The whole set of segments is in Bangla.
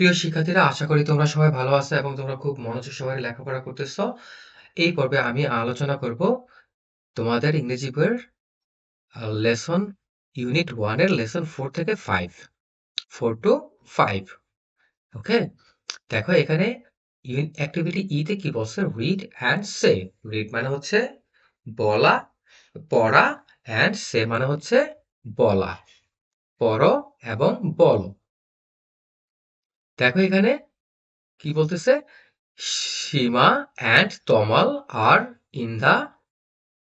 প্রিয় শিক্ষার্থীরা, আশা করি তোমরা সবাই ভালো আছো এবং তোমরা খুব মনোযোগ সহকারে লেখাপড়া করতেছ। এই পর্বে আমি আলোচনা করব তোমাদের ইংরেজি বইয়ের লেসন ইউনিট ওয়ানের লেসন ফোর থেকে five four to five okay দেখো এখানে অ্যাক্টিভিটি ইতে কি বলছে? রিড অ্যান্ড সে রিড মানে হচ্ছে বলা, পড়া অ্যান্ড সে মানে হচ্ছে বলা। পড়ো এবং বলো। দেখো এখানে কি বলতেছে? Seema and Tamal are in the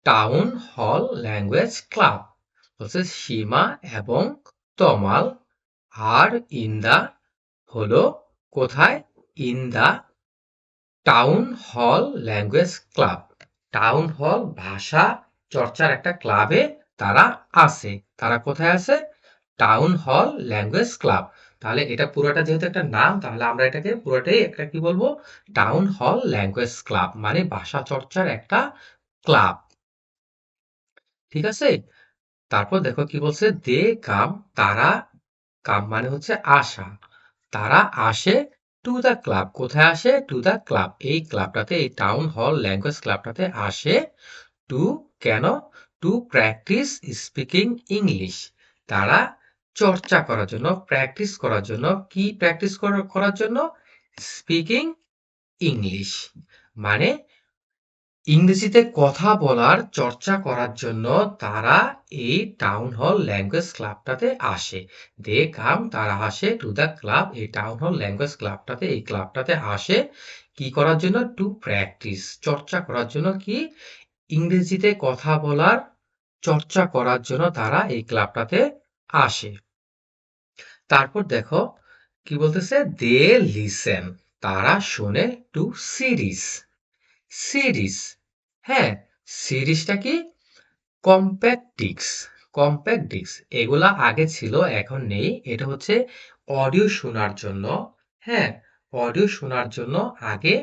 town hall language club বলছে সীমা এবং তমাল আর ইন দা হলো কোথায়? In the town hall language club town hall ভাষা চর্চার একটা ক্লাবে তারা আছে। তারা কোথায় আছে? টাউন হল ল্যাঙ্গুয়েজ ক্লাব তাহলে এটা পুরোটা যেহেতু একটা নাম, তাহলে আমরা এটাকে পুরোটাই একটা কি বলব? টাউন হল ল্যাঙ্গুয়েজ ক্লাব মানে ভাষা চর্চার একটা ক্লাব ঠিক আছে? তারপর দেখো কি বলছে? দে কাম, তারা, কাম মানে হচ্ছে আসা। তারা আসে টু দ্য ক্লাব কোথায় আসে? টু দ্য ক্লাব এই ক্লাবটাতে এই টাউন হল ল্যাঙ্গুয়েজ ক্লাবটাতে আসে টু কেন? টু প্র্যাকটিস স্পিকিং ইংলিশ তারা চর্চা করার জন্য প্র্যাকটিস করার জন্য, কি প্র্যাকটিস করার জন্য? স্পিকিং ইংলিশ মানে ইংরেজিতে কথা বলার, চর্চা করার জন্য তারা এই টাউন হল ল্যাঙ্গুয়েজ ক্লাবটাতে আসে। দে কাম তারা আসে টু দ্য ক্লাব এই টাউন হল ল্যাঙ্গুয়েজ ক্লাবটাতে এই ক্লাবটাতে আসে। কি করার জন্য? টু প্র্যাকটিস চর্চা করার জন্য কি? ইংরেজিতে কথা বলার, চর্চা করার জন্য তারা এই ক্লাবটাতে আসে। তারপর দেখো, কি বলতেছে? দে লিসেন তারা শোনে টু সিরিজ সিরিজ হ্যাঁ সিরিজটা কি? কম্প্যাক্ট ডিস্ক কম্প্যাক্ট ডিস্ক এগুলা আগে ছিল, এখন নেই। এটা হচ্ছে অডিও শোনার জন্য। হ্যাঁ অডিও শোনার জন্য আগে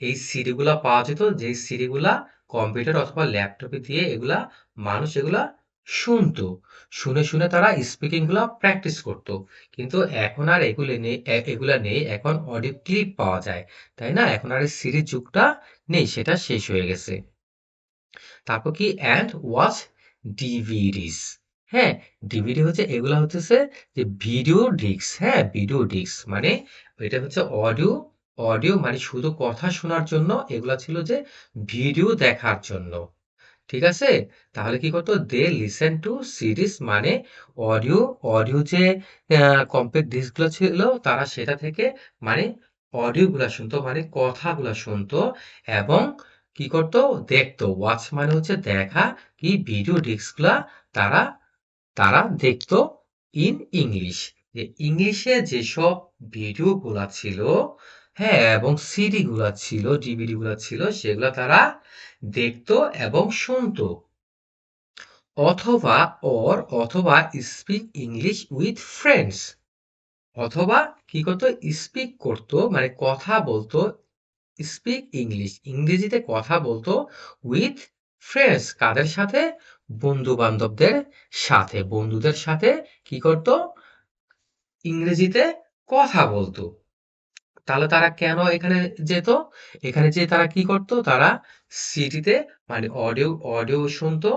এই সিডিগুলা পাওয়া যেত। যে সিডিগুলা কম্পিউটার অথবা ল্যাপটপে দিয়ে এগুলা মানুষ এগুলা শুনতো। শুনে শুনে তারা স্পিকিংগুলা প্র্যাকটিস করতো। কিন্তু এখন আর এগুলো নেই এগুলা নেই। এখন অডিও ক্লিপ পাওয়া যায়, তাই না? এখন আর সিরিজ যুগটা নেই, সেটা শেষ হয়ে গেছে। তারপর কি? অ্যান্ড ওয়াচ ডিভিডিস হ্যাঁ ডিভিডি হচ্ছে, এগুলা হচ্ছে যে ভিডিও ডিস্ক হ্যাঁ ভিডিও ডিস্ক মানে এটা হচ্ছে অডিও অডিও মানে শুধু কথা শোনার জন্য, এগুলা ছিল যে ভিডিও দেখার জন্য। ঠিক আছে? তাহলে কি করতো? দে লিসেন টু সিরিজ মানে অডিও অডিও যে কম্প্যাক্ট ডিস্কগুলো ছিল, তারা সেটা থেকে মানে অডিও গুলা শুনতো মানে কথাগুলা শুনতো এবং কি করতো? দেখতো। ওয়াচ মানে হচ্ছে দেখা কি ভিডিও ডিস্কগুলা তারা তারা দেখতো ইন ইংলিশ যে ইংলিশে যেসব ভিডিও গুলা ছিল হ্যাঁ এবং সিডি গুলা ছিল ডিভিডি গুলা ছিল, সেগুলা তারা দেখতো এবং শুনতো। অথবা অর অথবা স্পিক ইংলিশ উইথ ফ্রেন্ডস অথবা কি করতো? স্পিক করতো মানে কথা বলতো। স্পিক ইংলিশ ইংরেজিতে কথা বলতো উইথ ফ্রেন্ডস কাদের সাথে? বন্ধু বান্ধবদের সাথে। বন্ধুদের সাথে কি করতো? ইংরেজিতে কথা বলতো। তাহলে তারা কেন এখানে যেত? এখানে যে তারা কি করত? তারা সিটিতে মানে অডিও অডিও শুনতো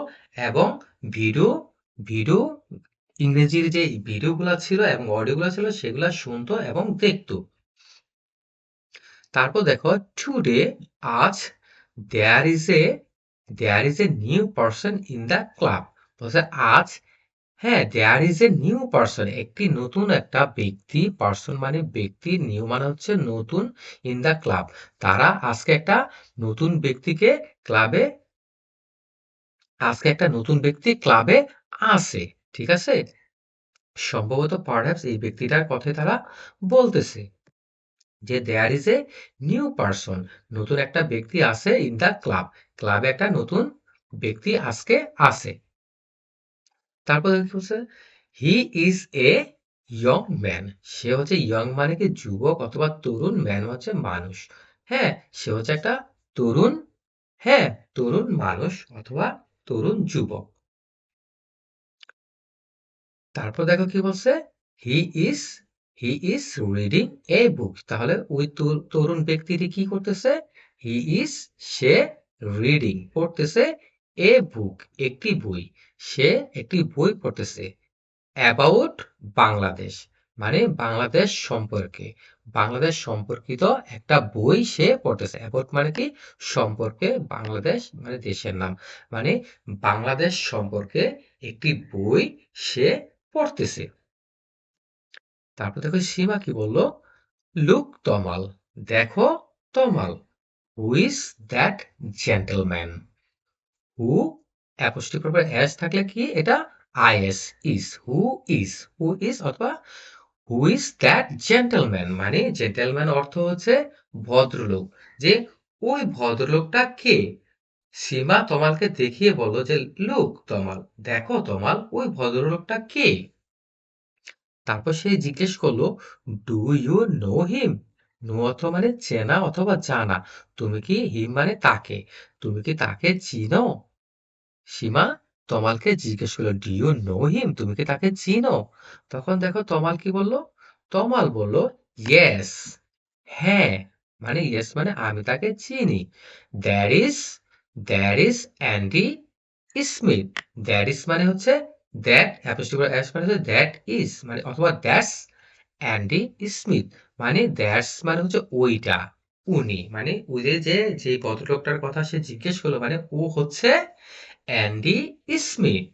এবং ভিডিও ভিডিও ইংরেজির যে ভিডিওগুলো ছিল এবং অডিওগুলো ছিল সেগুলো শুনতো এবং দেখতো। তারপর দেখো টুডে আজ there is a there is a new person in the club বলছে, আজ হ্যাঁ there is a new person একটি নতুন একটা ব্যক্তি পার্সন মানে ব্যক্তি নিউ মানে হচ্ছে নতুন ইন দ্য ক্লাব তারা আজকে একটা নতুন ব্যক্তিকে ক্লাবে আজকে একটা নতুন ব্যক্তি ক্লাবে আসে। ঠিক আছে সম্ভবত পারহ্যাপস এই ব্যক্তিটার কথাই তারা বলতেছে যে there is a new person নতুন একটা ব্যক্তি আছে ইন দ্য ক্লাব ক্লাবে একটা নতুন ব্যক্তি আজকে আছে তারপর বলছে he is a young man সে হচ্ছে ইয়ং মানে কি যুবক অথবা তরুণ ম্যান হচ্ছে মানুষ। হ্যাঁ সে হচ্ছে একটা তরুণ হ্যাঁ তরুণ মানুষ অথবা তরুণ যুবক। তারপর দেখো কি বলছে he is he is reading a book তাহলে ওই তরুণ ব্যক্তিটি কি করতেছে হি ইজ সে রিডিং পড়তেছে এ বুক একটি বই, সে একটি বই পড়তেছে অ্যাবাউট বাংলাদেশ মানে বাংলাদেশ সম্পর্কে। বাংলাদেশ সম্পর্কিত একটা বই সে পড়তেছে। অ্যাবাউট মানে কি? সম্পর্কে, বাংলাদেশ মানে দেশের নাম। মানে বাংলাদেশ সম্পর্কে একটি বই সে পড়তেছে। তারপর দেখো সীমা কি বলল? লুক তমাল দেখো Tamal who is that gentleman who apostrophe পর এস থাকলে কি? এটা is is who is who is অথবা হু ইজ দ্যাট জেন্টলম্যান মানে জেন্টলম্যান অর্থ হচ্ছে ভদ্রলোক। যে ওই ভদ্রলোকটা কে? সীমা তোমালকে দেখিয়ে বলল যে, লোক তোমাল, দেখো তোমাল, ওই ভদ্রলোকটা কে? তারপর সে জিজ্ঞেস করল do you know him know অর্থ মানে চেনা অথবা জানা। তুমি কি হিম মানে তাকে? তুমি কি তাকে চিনো? সীমা, তমালকে জিজ্ঞেস করল ডু ইউ নো হিম তুমি কি তাকে চিনো? তখন দেখো তমাল কি বলল? তমাল বলল ইয়েস হ্যাঁ মানে ইয়েস মানে আমি তাকে চিনি। There is there is Andy Smith that is মানে হচ্ছে দ্যাট অ্যাপোস্ট্রোফ এস মানে হচ্ছে দ্যাট ইজ মানে অথবা দ্যাটস অ্যান্ডি স্মিথ মানে দ্যাটস মানে হচ্ছে ওইটা, উনি। মানে ওই যে যে ভদ্রলোকটার কথা সে জিজ্ঞেস করল মানে ও হচ্ছে অ্যান্ডি স্মিথ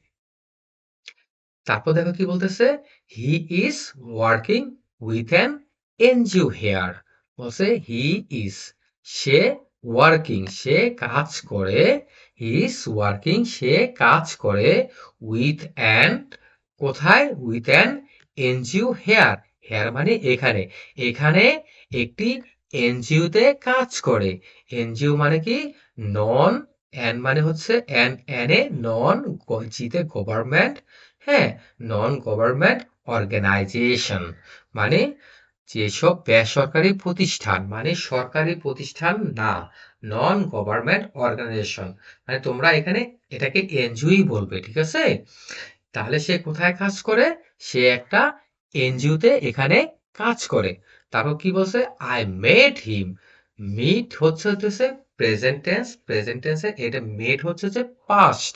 তারপর দেখো কি বলতেছে? He is working with an NGO here বলছে হি ইজ সে ওয়ার্কিং সে কাজ করে হি ইজ ওয়ার্কিং সে কাজ করে উইথ অ্যান কোথায়? With an NGO here here মানে এখানে। এখানে একটি এনজিওতে কাজ করে। এনজিও মানে কি? নন এন মানে হচ্ছে এন এন এ নন জিতে গভর্নমেন্ট হ্যাঁ নন গভর্নমেন্ট অর্গানাইজেশন মানে যেসব বেসরকারি প্রতিষ্ঠান মানে সরকারি প্রতিষ্ঠান না নন গভর্নমেন্ট অর্গানাইজেশন মানে তোমরা এখানে এটাকে এনজিওই বলবে, ঠিক আছে? তাহলে সে কোথায় কাজ করে? সে একটা এনজিওতে এখানে কাজ করে। তারপর কি বলছে? আই মেড হিম মিট হচ্ছে হচ্ছে প্রেজেন্ট টেন্স প্রেজেন্ট টেন্সে এটা মেড হচ্ছে যে পাস্ট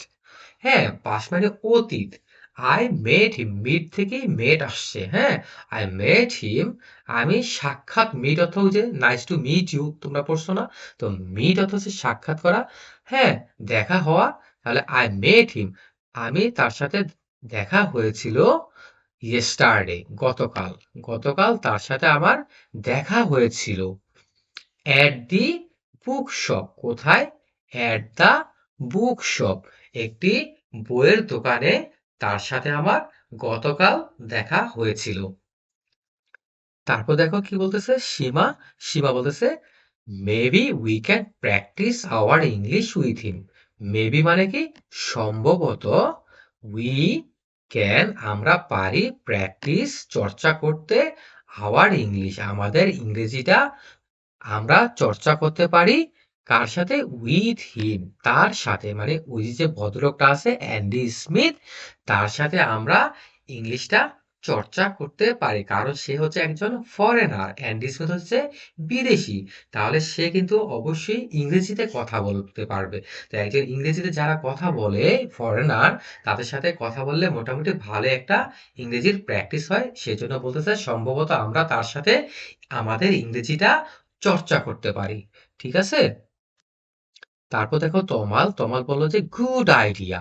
হ্যাঁ পাস্ট মানে অতীত। আই মেড হিম মিট থেকেই মেড আসছে হ্যাঁ। আই মেড হিম আমি সাক্ষাৎ মিট অর্থ যে নাইস টু মিট ইউ তোমরা পড়ছো না? তো মিট অর্থ হচ্ছে সাক্ষাৎ করা হ্যাঁ দেখা হওয়া, তাহলে আই মেড হিম আমি তার সাথে দেখা হয়েছিল ইয়েস্টারডে গতকাল। গতকাল তার সাথে আমার দেখা হয়েছিল। অ্যাট দি বুক শপ কোথায়? অ্যাট দ্য বুক শপ একটি বইয়ের দোকানে। তার সাথে আমার গতকাল দেখা হয়েছিল। তারপর দেখো কি বলতেছে? সীমা সীমা বলতেছে maybe we can practise our English with him maybe মানে কি? সম্ভবত উই ক্যান আমরা পারি প্র্যাকটিস চর্চা করতে আওয়ার ইংলিশ আমাদের ইংরেজিটা আমরা চর্চা করতে পারি কার সাথে উইথ হিম তার সাথে মানে ওই যে ভদ্রলোকটা আছে অ্যান্ডি স্মিথ তার সাথে আমরা ইংলিশটা চর্চা করতে পারি। কারণ সে হচ্ছে একজন ফরেনার অ্যান্ডি স্মিথ হচ্ছে বিদেশি। তাহলে সে কিন্তু অবশ্যই ইংরেজিতে কথা বলতে পারবে। তো একজন ইংরেজিতে যারা কথা বলে ফরেনার তাদের সাথে কথা বললে মোটামুটি ভালো একটা ইংরেজির প্র্যাকটিস হয়। সেজন্য বলতে চাই, সম্ভবত আমরা তার সাথে আমাদের ইংরেজিটা চর্চা করতে পারি, ঠিক আছে? তারপর দেখো তমাল তমাল বলল যে গুড আইডিয়া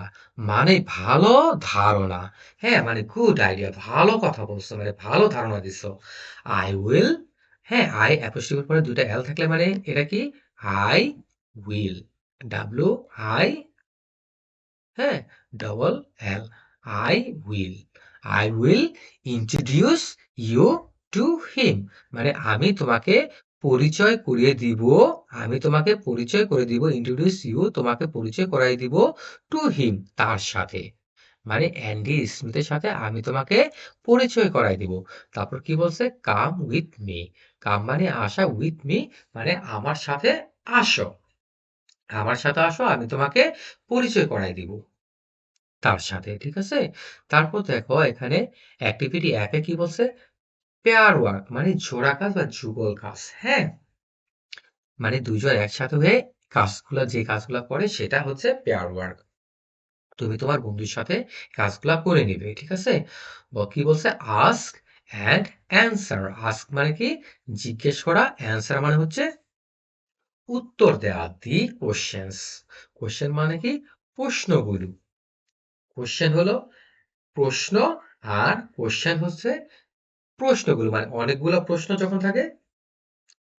মানে ভালো ধারণা। হ্যাঁ মানে গুড আইডিয়া ভালো কথা বলছো মানে ভালো ধারণা দিচ্ছ আই উইল হ্যাঁ আই অ্যাপোস্ট্রফির পরে দুইটা এল থাকলে মানে এটা কি? আই উইল ডাব্লিউ আই হ্যাঁ double L I will I will introduce you to him মানে আমি তোমাকে পরিচয় করিয়ে দিব, আমি তোমাকে পরিচয় করে দিব ইন্ট্রোডিউস ইউ তোমাকে পরিচয় করাই দিব টু হিম তার সাথে। মানে অ্যান্ডি স্মিথের সাথে আমি তোমাকে পরিচয় করাই দিব। তারপর কি বলছে? কাম উইথ মি কাম মানে আসা উইথ মি মানে আমার সাথে আসো। আমার সাথে আসো, আমি তোমাকে পরিচয় করাই দিব তার সাথে, ঠিক আছে? তারপর দেখো, এখানে অ্যাক্টিভিটি অ্যাপে কি বলছে? পেয়ার ওয়ার্ক মানে জোড়া কাজ বা যুগল কাজ হ্যাঁ? মানে দুজন একসাথে হয়ে কাজগুলো, যে কাজগুলো করে সেটা হচ্ছে পেয়ার ওয়ার্ক। তুমি তোমার বন্ধুর সাথে কাজগুলা করে নিবে, ঠিক আছে? কি বলছে? Ask and answer. আস্ক মানে কি? জিজ্ঞেস করা, অ্যান্সার মানে হচ্ছে উত্তর দেওয়া দি কোশ্চেন্স। কোশ্চেন মানে কি? প্রশ্নগুলো। কোশ্চেন হলো প্রশ্ন আর কোশ্চেন হচ্ছে প্রশ্নগুলো মানে অনেকগুলো প্রশ্ন যখন থাকে,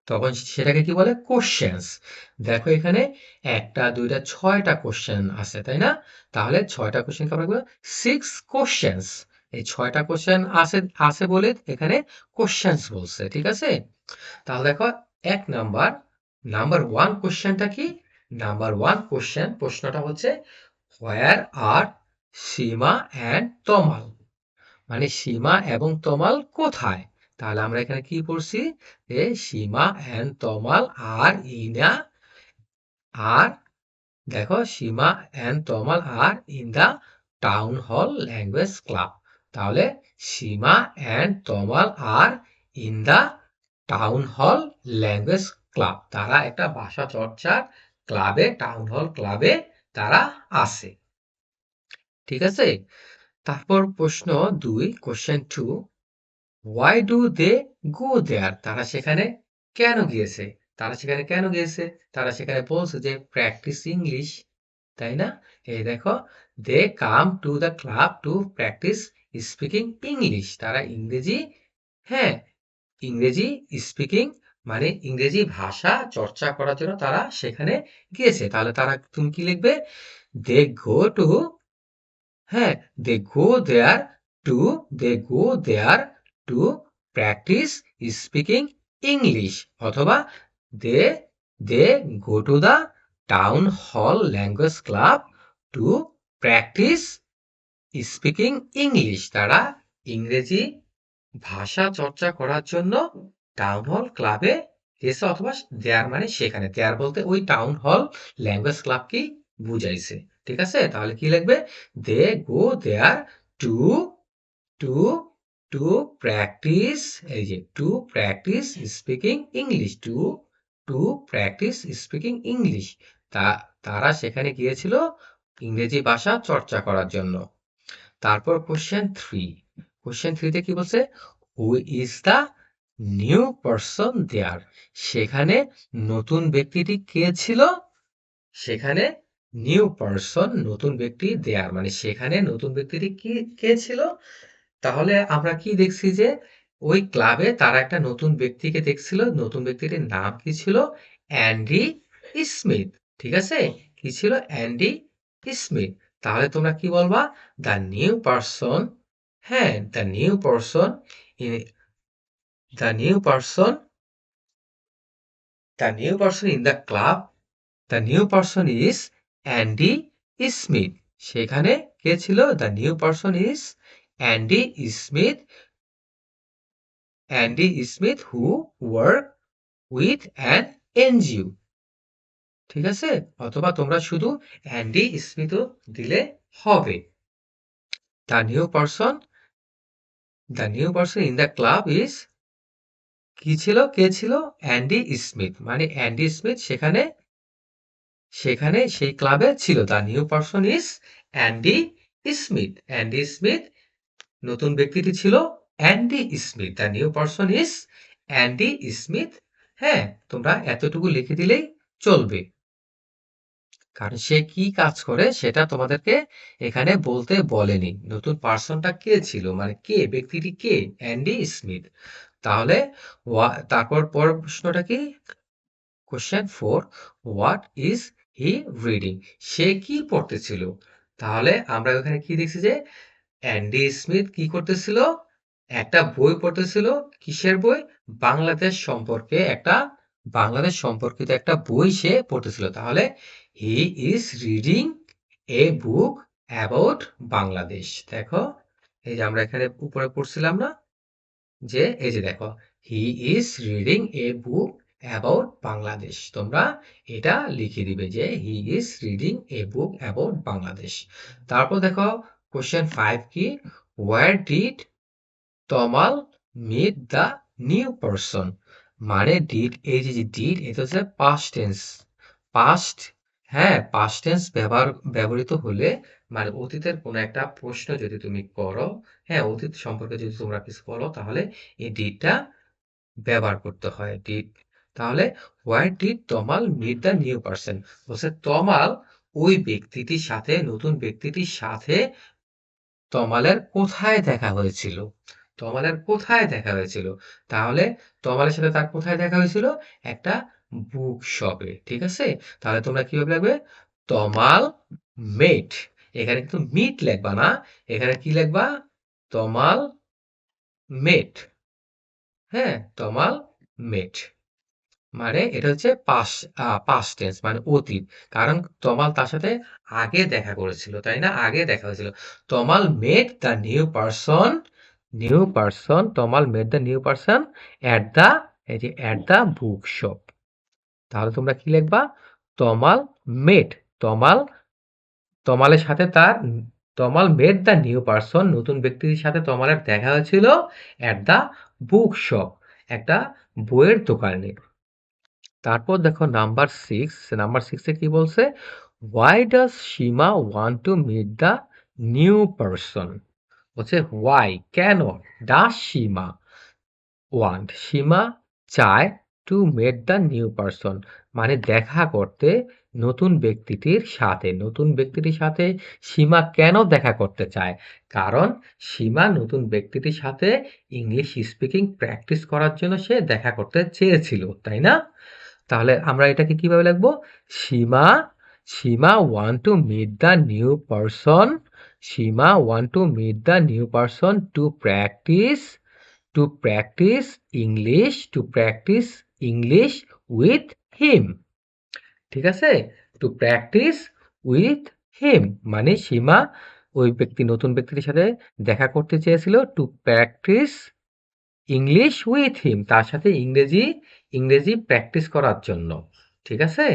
তখন সেটাকে কি বলে? কোশ্চেন্স দেখো এখানে একটা, দুইটা, ছয়টা কোশ্চেন আছে, তাই না? তাহলে ছয়টা কোশ্চেন আমরা সিক্স কোশ্চেন্স এই ছয়টা কোশ্চেন আছে আছে বলে এখানে কোশ্চেন্স বলছে, ঠিক আছে? তাহলে দেখো, এক নাম্বার নাম্বার ওয়ান কোশ্চেনটা কি? নাম্বার ওয়ান কোশ্চেন প্রশ্নটা হচ্ছে where are Seema and Tamal মানে সীমা এবং তমাল কোথায়? তাহলে আমরা এখানে কি পড়ছি? যে সীমা অ্যান্ড তমাল আর ইনা আর, দেখো Seema and Tamal are in the town hall language club. তাহলে Seema and Tamal are in the town hall language club. তারা একটা ভাষা চর্চার ক্লাবে, টাউন হল ক্লাবে তারা আছে ঠিক আছে? তারপর প্রশ্ন দুই question two why do they go there তারা সেখানে কেন গিয়েছে? তারা সেখানে কেন গিয়েছে? তারা সেখানে বলছে যে প্র্যাকটিস ইংলিশ তাই না? এই দেখো they come to the club to practise speaking English তারা ইংরেজি হ্যাঁ ইংরেজি স্পিকিং মানে ইংরেজি ভাষা চর্চা করার জন্য তারা সেখানে গিয়েছে। তাহলে তারা, তুমি কি লিখবে? দে গো টু হ্যাঁ they go there to they go there to practise speaking English অথবা they they go to the town hall language club to practise speaking English তারা ইংরেজি ভাষা চর্চা করার জন্য টাউন হল ক্লাবে এসে অথবা দেয়ার মানে সেখানে। দেয়ার বলতে ওই টাউন হল ল্যাঙ্গুয়েজ ক্লাবকেই বুঝাইছে। ঠিক আছে? তাহলে কি লিখবে? They go there to to to practise, এই যে to practise speaking English, to to practise speaking English. তা, তারা সেখানে গিয়েছিল ইংরেজি ভাষা চর্চা করার জন্য। তারপর কোশ্চেন থ্রি কোশ্চেন থ্রিতে কি বলছে? Who is the new person there সেখানে নতুন ব্যক্তিটি কে ছিল? সেখানে নিউ পারসন নতুন ব্যক্তি দেয়ার মানে সেখানে নতুন ব্যক্তিটি কি, কে ছিল? তাহলে আমরা কি দেখছি যে, ওই ক্লাবে তারা একটা নতুন ব্যক্তিকে দেখছিল, নতুন ব্যক্তিটির নাম কি ছিল? অ্যান্ডি স্মিথ ঠিক আছে? কি ছিল? অ্যান্ডি স্মিথ তাহলে তোমরা কি বলবা? দ্য নিউ পারসন হ্যাঁ the new person the new person the new person in the club the new person is Andy Smith. সেখানে কে ছিল? The new person is Andy Smith. Andy Smith who work with an NGO. ঠিক আছে? অথবা তোমরা শুধু অ্যান্ডি স্মিথও দিলে হবে। The new person, the new person in the club is কি ছিল? কে ছিল? Andy Smith. মানে অ্যান্ডি স্মিথ সেখানে সেখানে সেই ক্লাবে ছিল the new person is Andy Smith. Andy Smith, নতুন ব্যক্তিটি ছিল Andy Smith. The new person is Andy Smith. হ্যাঁ তোমরা এতটুকু লিখে দিলেই চলবে। কারণ সে কি কাজ করে সেটা তোমাদেরকে এখানে বলতে বলেনি। নতুন পার্সনটা কে ছিল? মানে কে? ব্যক্তিটি কে? Andy Smith. তাহলে তারপর পরের প্রশ্নটা কি? Question four what is he reading. সে কি পড়তেছিল? তাহলে আমরা ওখানে কি দেখছি যে, অ্যান্ডি স্মিথ কি করতেছিল? একটা বই পড়তেছিল। কিসের বই? বাংলাদেশ সম্পর্কে একটা, বাংলাদেশ সম্পর্কিত একটা বই সে পড়তেছিল। তাহলে he is reading a book about Bangladesh. দেখো, এই যে আমরা এখানে উপরে পড়ছিলাম না? যে, এই যে দেখো, he is reading a book about Bangladesh তোমরা এটা লিখে দিবে যে he is reading a book about Bangladesh তারপর দেখো কোশ্চেন ফাইভ কি? Where did Tamal meet the new person মানে ডিড এই যে ডিড এটা হচ্ছে পাস্ট টেন্স পাস্ট হ্যাঁ পাস্ট টেন্স ব্যবহার, ব্যবহৃত হলে মানে অতীতের কোনো একটা প্রশ্ন যদি তুমি করো হ্যাঁ অতীত সম্পর্কে যদি তোমরা কিছু বলো, তাহলে এই ডিডটা ব্যবহার করতে হয়। ডিড তাহলে why did Tamal meet the new person বলছে তমাল ওই ব্যক্তিটির সাথে, নতুন ব্যক্তিটির সাথে তমালের কোথায় দেখা হয়েছিল? তমালের কোথায় দেখা হয়েছিল? তাহলে তমালের সাথে তার কোথায় দেখা হয়েছিল? একটা বুক শপে ঠিক আছে? তাহলে তোমরা কীভাবে লাগবে তমাল মেট এখানে কিন্তু মিট লেখবা না, এখানে কি লিখবা? তমাল মেট হ্যাঁ তমাল মেট মানে এটা হচ্ছে পাস পাস্ট টেন্স মানে অতীত। কারণ তমাল তার সাথে আগে দেখা করেছিল, তাই না? আগে দেখা হয়েছিল। Tamal met the new person new person Tamal met the new person at the এই যে অ্যাট দ্য বুক শপ তাহলে তোমরা কি লিখবা? তমাল মেট তমাল, তমালের সাথে তার, Tamal met the new person নতুন ব্যক্তির সাথে তমালের দেখা হয়েছিল অ্যাট দ্য বুক শপ একটা বইয়ের দোকানে। তারপর দেখো নাম্বার সিক্স নাম্বার সিক্সে কি বলছে? Why does Seema want to meet the new person বলছে হোয়াই কেন? ডাস সীমা ওয়ান সীমা চায় to met the new person মানে দেখা করতে নতুন ব্যক্তিটির সাথে। নতুন ব্যক্তিটির সাথে সীমা কেন দেখা করতে চায়? কারণ সীমা নতুন ব্যক্তিটির সাথে ইংলিশ স্পিকিং প্র্যাকটিস করার জন্য সে দেখা করতে চেয়েছিল, তাই না? তাহলে আমরা এটাকে কীভাবে লিখব? Seema Seema want to meet the new person Seema want to meet the new person to practise to practise English to practise English with him ঠিক আছে? টু প্র্যাকটিস উইথ হিম মানে সীমা ওই ব্যক্তি, নতুন ব্যক্তির সাথে দেখা করতে চেয়েছিল to practise English with him তার সাথে ইংরেজি ইংরেজি প্র্যাকটিস করার জন্য ঠিক আছে?